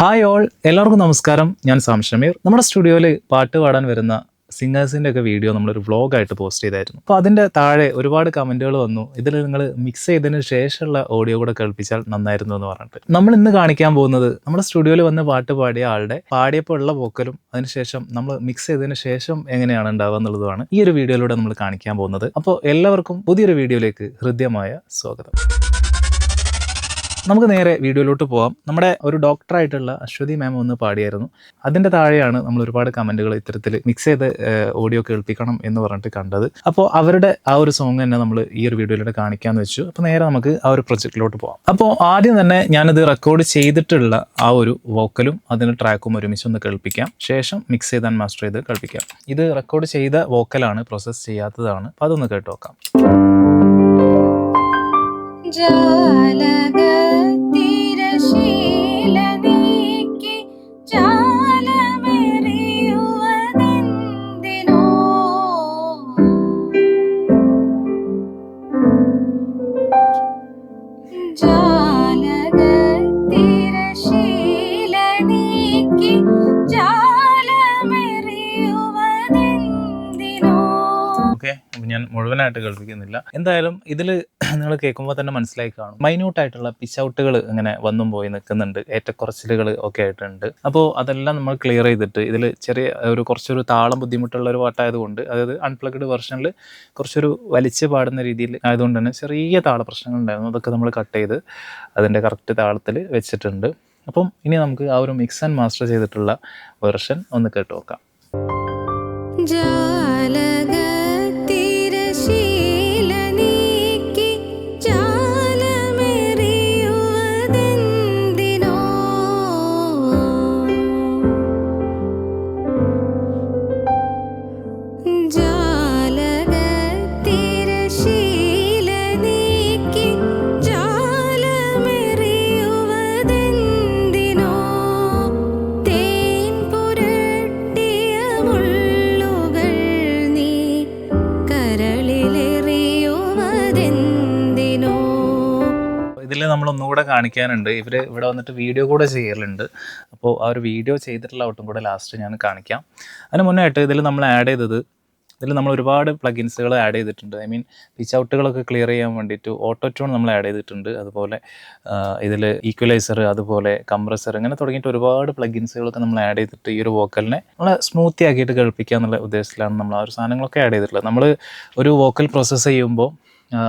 Hi all എല്ലാവർക്കും നമസ്കാരം. ഞാൻ സാം ഷമീർ. നമ്മുടെ സ്റ്റുഡിയോയിൽ പാട്ട് പാടാൻ വരുന്ന സിംഗേഴ്സിന്റെ ഒക്കെ വീഡിയോ നമ്മളൊരു വ്ളോഗായിട്ട് പോസ്റ്റ് ചെയ്തായിരുന്നു. അപ്പോൾ അതിന്റെ താഴെ ഒരുപാട് കമന്റുകൾ വന്നു. ഇതിൽ നിങ്ങൾ മിക്സ് ചെയ്തതിന് ശേഷമുള്ള ഓഡിയോ കൂടെ കേൾപ്പിച്ചാൽ നന്നായിരുന്നു എന്ന് പറഞ്ഞിട്ട്. നമ്മൾ ഇന്ന് കാണിക്കാൻ പോകുന്നത് നമ്മുടെ സ്റ്റുഡിയോയിൽ വന്ന് പാട്ട് പാടിയ ആളുടെ പാടിയപ്പോൾ ഉള്ള വോക്കലും അതിനുശേഷം നമ്മൾ മിക്സ് ചെയ്തതിന് ശേഷം എങ്ങനെയാണ് ഉണ്ടാവുക എന്നുള്ളതുമാണ് ഈ ഒരു വീഡിയോയിലൂടെ നമ്മൾ കാണിക്കാൻ പോകുന്നത്. അപ്പോൾ എല്ലാവർക്കും പുതിയൊരു വീഡിയോയിലേക്ക് ഹൃദ്യമായ സ്വാഗതം. നമുക്ക് നേരെ വീഡിയോയിലോട്ട് പോവാം. നമ്മുടെ ഒരു ഡോക്ടറായിട്ടുള്ള അശ്വതി മാം ഒന്ന് പാടിയായിരുന്നു. അതിന്റെ താഴെയാണ് നമ്മൾ ഒരുപാട് കമന്റുകൾ ഇത്തരത്തിൽ മിക്സ് ചെയ്ത് ഓഡിയോ കേൾപ്പിക്കണം എന്ന് പറഞ്ഞിട്ട് കണ്ടത്. അപ്പോൾ അവരുടെ ആ ഒരു സോങ് തന്നെ നമ്മൾ ഈ ഒരു വീഡിയോയിലൂടെ കാണിക്കാമെന്ന് വെച്ചു. അപ്പോൾ നേരെ നമുക്ക് ആ ഒരു പ്രൊജക്റ്റിലോട്ട് പോവാം. അപ്പോൾ ആദ്യം തന്നെ ഞാനിത് റെക്കോർഡ് ചെയ്തിട്ടുള്ള ആ ഒരു വോക്കലും അതിന്റെ ട്രാക്കും ഒരുമിച്ച് ഒന്ന് കേൾപ്പിക്കാം. ശേഷം മിക്സ് ചെയ്ത് മാസ്റ്റർ ചെയ്ത് കേൾപ്പിക്കാം. ഇത് റെക്കോർഡ് ചെയ്ത വോക്കലാണ് പ്രോസസ്സ് ചെയ്യാത്തതാണ്. അപ്പോൾ അതൊന്ന് കേട്ടു നോക്കാം ജാലകത്തിരശീല ഞാൻ മുഴുവനായിട്ട് കേൾപ്പിക്കുന്നില്ല. എന്തായാലും ഇതിൽ നിങ്ങൾ കേൾക്കുമ്പോൾ തന്നെ മനസ്സിലായി കാണും. മൈന്യൂട്ടായിട്ടുള്ള പിച്ചൗട്ടുകൾ ഇങ്ങനെ വന്നും പോയി നിൽക്കുന്നുണ്ട്. ഏറ്റക്കുറച്ചിലുകൾ ഒക്കെ ആയിട്ടുണ്ട്. അപ്പോൾ അതെല്ലാം നമ്മൾ ക്ലിയർ ചെയ്തിട്ട് ഇതിൽ ചെറിയ ഒരു കുറച്ചൊരു താളം ബുദ്ധിമുട്ടുള്ള ഒരു പാട്ടായതുകൊണ്ട് അതായത് അൺപ്ലഗ്ഡ് വെർഷനിൽ കുറച്ചൊരു വലിച്ച് പാടുന്ന രീതിയിൽ ആയതുകൊണ്ട് തന്നെ ചെറിയ താള പ്രശ്നങ്ങൾ ഉണ്ടായിരുന്നു. അതൊക്കെ നമ്മൾ കട്ട് ചെയ്ത് അതിന്റെ കറക്റ്റ് താളത്തിൽ വെച്ചിട്ടുണ്ട്. അപ്പം ഇനി നമുക്ക് ആ ഒരു മിക്സ് ആൻഡ് മാസ്റ്റർ ചെയ്തിട്ടുള്ള വെർഷൻ ഒന്ന് കേട്ട് നോക്കാം. ഒന്നുകൂടെ കാണിക്കാനുണ്ട്. ഇവർ ഇവിടെ വന്നിട്ട് വീഡിയോ കൂടെ ചെയ്യലുണ്ട്. അപ്പോൾ ആ ഒരു വീഡിയോ ചെയ്തിട്ടുള്ള ഔട്ടും കൂടെ ലാസ്റ്റ് ഞാൻ കാണിക്കാം. അതിന് മുന്നേ ആയിട്ട് ഇതിൽ നമ്മൾ ആഡ് ചെയ്തത് ഇതിൽ നമ്മൾ ഒരുപാട് പ്ലഗിൻസുകൾ ആഡ് ചെയ്തിട്ടുണ്ട്. ഐ മീൻ പിച്ച് ഔട്ടുകളൊക്കെ ക്ലിയർ ചെയ്യാൻ വേണ്ടിയിട്ട് ഓട്ടോ ട്യൂൺ നമ്മൾ ആഡ് ചെയ്തിട്ടുണ്ട്. അതുപോലെ ഇതിൽ ഈക്വലൈസർ അതുപോലെ കംപ്രസർ അങ്ങനെ തുടങ്ങിയിട്ട് ഒരുപാട് പ്ലഗിൻസുകളൊക്കെ നമ്മൾ ആഡ് ചെയ്തിട്ട് ഈ ഒരു വോക്കലിനെ നമ്മൾ സ്മൂത്തി ആക്കിയിട്ട് കേൾപ്പിക്കുക എന്നുള്ള ഉദ്ദേശത്തിലാണ് നമ്മൾ ആ ഒരു സാധനങ്ങളൊക്കെ ആഡ് ചെയ്തിട്ടുള്ളത്. നമ്മൾ ഒരു വോക്കൽ പ്രോസസ്സ് ചെയ്യുമ്പോൾ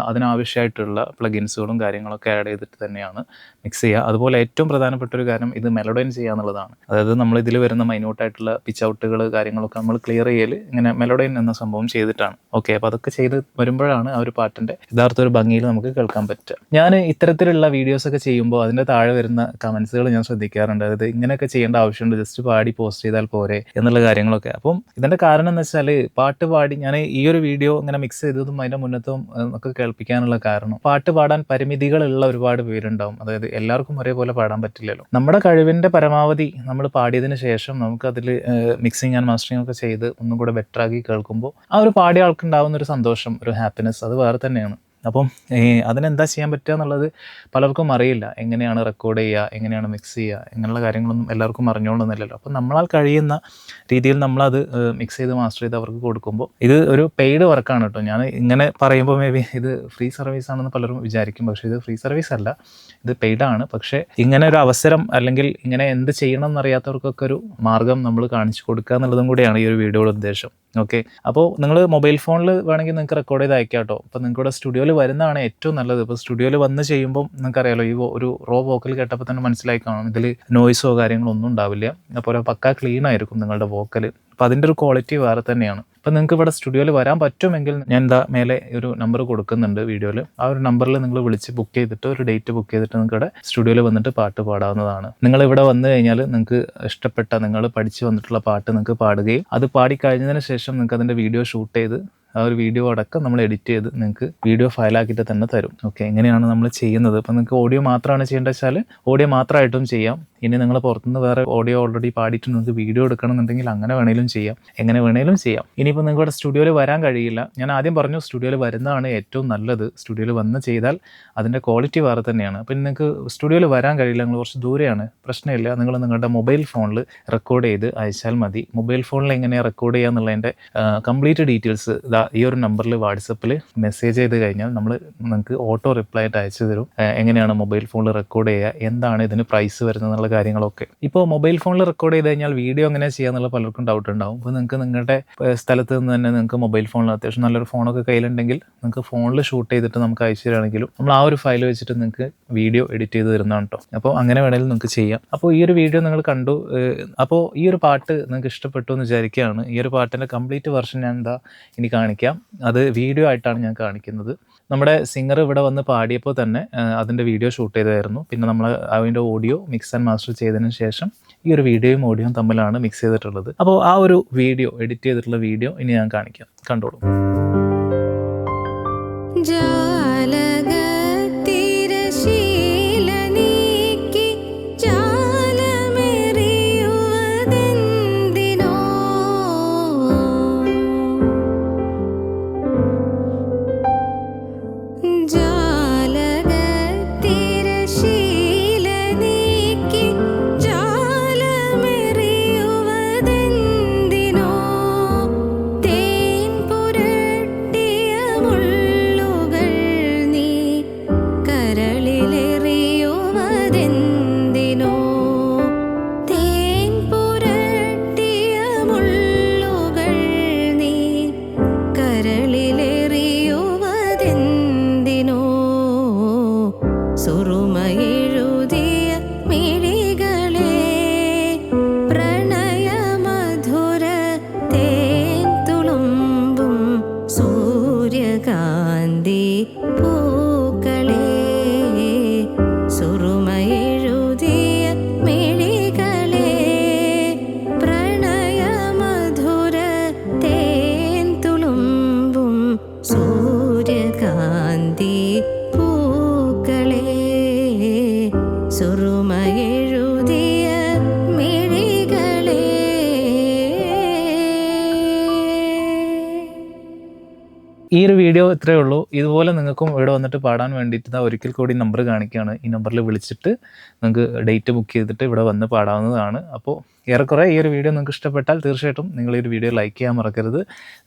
അതിനാവശ്യമായിട്ടുള്ള പ്ലഗിൻസുകളും കാര്യങ്ങളൊക്കെ ആഡ് ചെയ്തിട്ട് തന്നെയാണ് മിക്സ് ചെയ്യുക. അതുപോലെ ഏറ്റവും പ്രധാനപ്പെട്ട ഒരു കാര്യം ഇത് മെലഡൈൻ ചെയ്യുക എന്നുള്ളതാണ്. അതായത് നമ്മൾ ഇതിൽ വരുന്ന മൈന്യൂട്ടായിട്ടുള്ള പിച്ച് ഔട്ടുകൾ കാര്യങ്ങളൊക്കെ നമ്മൾ ക്ലിയർ ചെയ്യൽ ഇങ്ങനെ മെലഡൈൻ എന്ന സംഭവം ചെയ്തിട്ടാണ്. ഓക്കെ അപ്പോൾ അതൊക്കെ ചെയ്ത് വരുമ്പോഴാണ് ആ ഒരു പാട്ടിന്റെ യഥാർത്ഥ ഒരു ഭംഗിയിൽ നമുക്ക് കേൾക്കാൻ പറ്റുക. ഞാൻ ഇത്തരത്തിലുള്ള വീഡിയോസ് ഒക്കെ ചെയ്യുമ്പോൾ അതിന്റെ താഴെ വരുന്ന കമൻസുകൾ ഞാൻ ശ്രദ്ധിക്കാറുണ്ട്. അതായത് ഇങ്ങനെയൊക്കെ ചെയ്യേണ്ട ആവശ്യമുണ്ട് ജസ്റ്റ് പാടി പോസ്റ്റ് ചെയ്താൽ പോരെ എന്നുള്ള കാര്യങ്ങളൊക്കെ. അപ്പം ഇതിന്റെ കാരണം എന്ന് വെച്ചാൽ പാട്ട് പാടി ഞാൻ ഈ ഒരു വീഡിയോ ഇങ്ങനെ മിക്സ് ചെയ്തതും അതിന്റെ മുന്നത്തും ഏഹ്, ഒക്കെ കേൾപ്പിക്കാനുള്ള കാരണം. പാട്ട് പാടാൻ പരിമിതികളുള്ള ഒരുപാട് പേരുണ്ടാവും. അതായത് എല്ലാവർക്കും ഒരേപോലെ പാടാൻ പറ്റില്ലല്ലോ. നമ്മുടെ കഴിവിന്റെ പരമാവധി നമ്മൾ പാടിയതിന് ശേഷം നമുക്ക് അതിൽ മിക്സിങ് ആൻഡ് മാസ്റ്ററിങ് ഒക്കെ ചെയ്ത് ഒന്നും കൂടെ ബെറ്റർ ആക്കി കേൾക്കുമ്പോൾ ആ ഒരു പാടിയ ആൾക്കുണ്ടാവുന്ന ഒരു സന്തോഷം ഒരു ഹാപ്പിനെസ് അത് വേറെ തന്നെയാണ്. അപ്പം അതിനെന്താ ചെയ്യാൻ പറ്റുക എന്നുള്ളത് പലർക്കും അറിയില്ല. എങ്ങനെയാണ് റെക്കോർഡ് ചെയ്യുക എങ്ങനെയാണ് മിക്സ് ചെയ്യുക ഇങ്ങനെയുള്ള കാര്യങ്ങളൊന്നും എല്ലാവർക്കും അറിഞ്ഞുകൊണ്ടൊന്നുമില്ലല്ലോ അപ്പം നമ്മളാൽ കഴിയുന്ന രീതിയിൽ നമ്മളത് മിക്സ് ചെയ്ത് മാസ്റ്റർ ചെയ്ത് അവർക്ക് കൊടുക്കുമ്പോൾ ഇത് ഒരു പെയ്ഡ് വർക്കാണ് കേട്ടോ. ഞാൻ ഇങ്ങനെ പറയുമ്പോൾ മേ ബി ഇത് ഫ്രീ സർവീസ് ആണെന്ന് പലരും വിചാരിക്കും. പക്ഷേ ഇത് ഫ്രീ സർവീസ് അല്ല. ഇത് പെയ്ഡ് ആണ്. പക്ഷേ ഇങ്ങനെ ഒരു അവസരം അല്ലെങ്കിൽ ഇങ്ങനെ എന്ത് ചെയ്യണം എന്നറിയാത്തവർക്കൊക്കെ ഒരു മാർഗം നമ്മൾ കാണിച്ചു കൊടുക്കുക എന്നുള്ളതും കൂടിയാണ് ഈ ഒരു വീഡിയോയുടെ ഉദ്ദേശം. ഓക്കെ അപ്പോൾ നിങ്ങൾ മൊബൈൽ ഫോണിൽ വേണമെങ്കിൽ നിങ്ങൾക്ക് റെക്കോർഡ് ചെയ്ത് അയക്കാം കേട്ടോ. അപ്പോൾ നിങ്ങൾക്ക് ഇവിടെ സ്റ്റുഡിയോയിൽ വരുന്നതാണ് ഏറ്റവും നല്ലത്. ഇപ്പോൾ സ്റ്റുഡിയോയിൽ വന്ന് ചെയ്യുമ്പോൾ നിങ്ങൾക്കറിയാലോ ഈ ഒരു റോ വോക്കൽ കേട്ടപ്പോൾ തന്നെ മനസ്സിലായി കാണും. ഇതിൽ നോയ്സോ കാര്യങ്ങളോ ഒന്നും ഉണ്ടാവില്ല. അപ്പോൾ പക്ക ക്ലീൻ ആയിരിക്കും നിങ്ങളുടെ വോക്കൽ. അപ്പോൾ അതിന്റെ ഒരു ക്വാളിറ്റി വേറെ തന്നെയാണ്. അപ്പോൾ നിങ്ങൾക്ക് ഇവിടെ സ്റ്റുഡിയോയിൽ വരാൻ പറ്റുമെങ്കിൽ ഞാൻ എന്താ മേലെ ഒരു നമ്പർ കൊടുക്കുന്നുണ്ട് വീഡിയോയിൽ. ആ ഒരു നമ്പറിൽ നിങ്ങൾ വിളിച്ച് ബുക്ക് ചെയ്തിട്ട് ഒരു ഡേറ്റ് ബുക്ക് ചെയ്തിട്ട് നിങ്ങൾക്ക് ഇവിടെ സ്റ്റുഡിയോയിൽ വന്നിട്ട് പാട്ട് പാടാവുന്നതാണ്. നിങ്ങൾ ഇവിടെ വന്നു കഴിഞ്ഞാൽ നിങ്ങൾക്ക് ഇഷ്ടപ്പെട്ട നിങ്ങൾ പഠിച്ചു വന്നിട്ടുള്ള പാട്ട് നിങ്ങൾക്ക് പാടുകയും അത് പാടിക്കഴിഞ്ഞതിന് ശേഷം നിങ്ങൾക്ക് അതിന്റെ വീഡിയോ ഷൂട്ട് ചെയ്ത് ആ ഒരു വീഡിയോ അടക്കം നമ്മൾ എഡിറ്റ് ചെയ്ത് നിങ്ങൾക്ക് വീഡിയോ ഫയലാക്കിയിട്ട് തന്നെ തരും. ഓക്കെ എങ്ങനെയാണ് നമ്മൾ ചെയ്യുന്നത്. ഇപ്പം നിങ്ങൾക്ക് ഓഡിയോ മാത്രമാണ് ചെയ്യേണ്ടത് വെച്ചാൽ ഓഡിയോ മാത്രമായിട്ടും ചെയ്യാം. ഇനി നിങ്ങൾ പുറത്തുനിന്ന് വേറെ ഓഡിയോ ഓൾറെഡി പാടിയിട്ട് നിങ്ങൾക്ക് വീഡിയോ എടുക്കണമെന്നുണ്ടെങ്കിൽ അങ്ങനെ വേണേലും ചെയ്യാം. എങ്ങനെ വേണേലും ചെയ്യാം. ഇനിയിപ്പോൾ നിങ്ങളുടെ സ്റ്റുഡിയോയിൽ വരാൻ കഴിയില്ല. ഞാൻ ആദ്യം പറഞ്ഞു സ്റ്റുഡിയോയിൽ വരുന്നതാണ് ഏറ്റവും നല്ലത്. സ്റ്റുഡിയോയിൽ വന്ന് ചെയ്താൽ അതിന്റെ ക്വാളിറ്റി വേറെ തന്നെയാണ്. അപ്പം നിങ്ങൾക്ക് സ്റ്റുഡിയോയിൽ വരാൻ കഴിയില്ല. നിങ്ങൾ കുറച്ച് ദൂരെയാണ്. പ്രശ്നമില്ല. നിങ്ങൾ നിങ്ങളുടെ മൊബൈൽ ഫോണിൽ റെക്കോർഡ് ചെയ്ത് അയച്ചാൽ മതി. മൊബൈൽ ഫോണിൽ എങ്ങനെയാണ് റെക്കോർഡ് ചെയ്യുക എന്നുള്ളതിന്റെ കംപ്ലീറ്റ് ഡീറ്റെയിൽസ് ഈ ഒരു നമ്പറിൽ വാട്സപ്പിൽ മെസ്സേജ് ചെയ്ത് കഴിഞ്ഞാൽ നമ്മൾ നിങ്ങൾക്ക് ഓട്ടോ റിപ്ലൈ ആയിട്ട് അയച്ചു തരും. എങ്ങനെയാണ് മൊബൈൽ ഫോണിൽ റെക്കോർഡ് ചെയ്യുക എന്താണ് ഇതിന് പ്രൈസ് വരുന്നത് എന്നുള്ള കാര്യങ്ങളൊക്കെ. ഇപ്പോൾ മൊബൈൽ ഫോണിൽ റെക്കോർഡ് ചെയ്ത് കഴിഞ്ഞാൽ വീഡിയോ എങ്ങനെ ചെയ്യാന്നുള്ള പലർക്കും ഡൗട്ട് ഉണ്ടാവും. അപ്പോൾ നിങ്ങൾക്ക് നിങ്ങളുടെ സ്ഥലത്ത് നിന്ന് തന്നെ നിങ്ങൾക്ക് മൊബൈൽ ഫോണിൽ അത്യാവശ്യം നല്ലൊരു ഫോണൊക്കെ കയ്യിലുണ്ടെങ്കിൽ നിങ്ങൾക്ക് ഫോണിൽ ഷൂട്ട് ചെയ്തിട്ട് നമുക്ക് അയച്ചു തരികയാണെങ്കിലും നമ്മൾ ആ ഒരു ഫയൽ വെച്ചിട്ട് നിങ്ങൾക്ക് വീഡിയോ എഡിറ്റ് ചെയ്ത് തരുന്നതാണ് കേട്ടോ അപ്പോൾ അങ്ങനെ വേണമെങ്കിലും നിങ്ങൾക്ക് ചെയ്യാം. അപ്പോൾ ഈ ഒരു വീഡിയോ നിങ്ങൾ കണ്ടു അപ്പോൾ ഈ ഒരു പാട്ട് നിങ്ങൾക്ക് ഇഷ്ടപ്പെട്ടു എന്ന് വിചാരിക്കുകയാണ്. ഈ ഒരു പാട്ടിന്റെ കംപ്ലീറ്റ് വെർഷൻ ഞാൻ എന്താ ഇനി കാണിക്കാം. അത് വീഡിയോ ആയിട്ടാണ് ഞാൻ കാണിക്കുന്നത്. നമ്മുടെ സിംഗർ ഇവിടെ വന്ന് പാടിയപ്പോൾ തന്നെ അതിന്റെ വീഡിയോ ഷൂട്ട് ചെയ്തായിരുന്നു. പിന്നെ നമ്മൾ അതിന്റെ ഓഡിയോ മിക്സ് ആൻഡ് മാസ്റ്റർ ചെയ്തതിന് ശേഷം ഈ ഒരു വീഡിയോയും ഓഡിയോയും തമ്മിലാണ് മിക്സ് ചെയ്തിട്ടുള്ളത്. അപ്പോൾ ആ ഒരു വീഡിയോ എഡിറ്റ് ചെയ്തിട്ടുള്ള വീഡിയോ ഇനി ഞാൻ കാണിക്കാം. കണ്ടോളൂ. ഈ ഒരു വീഡിയോ ഇത്രയേ ഉള്ളൂ. ഇതുപോലെ നിങ്ങൾക്കും ഇവിടെ വന്നിട്ട് പാടാൻ വേണ്ടിയിട്ട് ഇതാ ഒരിക്കൽ കൂടി നമ്പർ കാണിക്കുകയാണ്. ഈ നമ്പറിൽ വിളിച്ചിട്ട് നിങ്ങൾക്ക് ഡേറ്റ് ബുക്ക് ചെയ്തിട്ട് ഇവിടെ വന്ന് പാടാവുന്നതാണ്. അപ്പോൾ ഏറെക്കുറെ ഈ ഒരു വീഡിയോ നിങ്ങൾക്ക് ഇഷ്ടപ്പെട്ടാൽ തീർച്ചയായിട്ടും നിങ്ങൾ ഈ ഒരു വീഡിയോ ലൈക്ക് ചെയ്യാൻ മറക്കരുത്.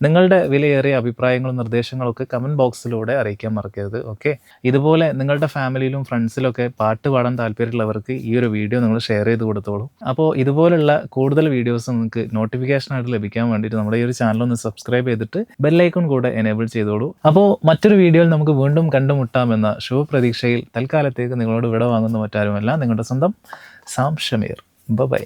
നിങ്ങളുടെ വിലയേറിയ അഭിപ്രായങ്ങളും നിർദ്ദേശങ്ങളൊക്കെ കമന്റ് ബോക്സിലൂടെ അറിയിക്കാൻ മറക്കരുത്. ഓക്കെ ഇതുപോലെ നിങ്ങളുടെ ഫാമിലിയിലും ഫ്രണ്ട്സിലൊക്കെ പാട്ട് പാടാൻ താല്പര്യമുള്ളവർക്ക് ഈ ഒരു വീഡിയോ നിങ്ങൾ ഷെയർ ചെയ്ത് കൊടുത്തോളൂ. അപ്പോൾ ഇതുപോലുള്ള കൂടുതൽ വീഡിയോസ് നിങ്ങൾക്ക് നോട്ടിഫിക്കേഷനായിട്ട് ലഭിക്കാൻ വേണ്ടിയിട്ട് നമ്മുടെ ഈ ഒരു ചാനൽ ഒന്ന് സബ്സ്ക്രൈബ് ചെയ്തിട്ട് ബെല്ലൈക്കൺ കൂടെ എനേബിൾ ചെയ്തോളൂ. അപ്പോൾ മറ്റൊരു വീഡിയോയിൽ നമുക്ക് വീണ്ടും കണ്ടുമുട്ടാമെന്ന ശുഭപ്രതീക്ഷയിൽ തൽക്കാലത്തേക്ക് നിങ്ങളോട് വിട വാങ്ങുന്ന മറ്റാരുമല്ല. നിങ്ങളുടെ സ്വന്തം സാം ഷമീർ. ബൈ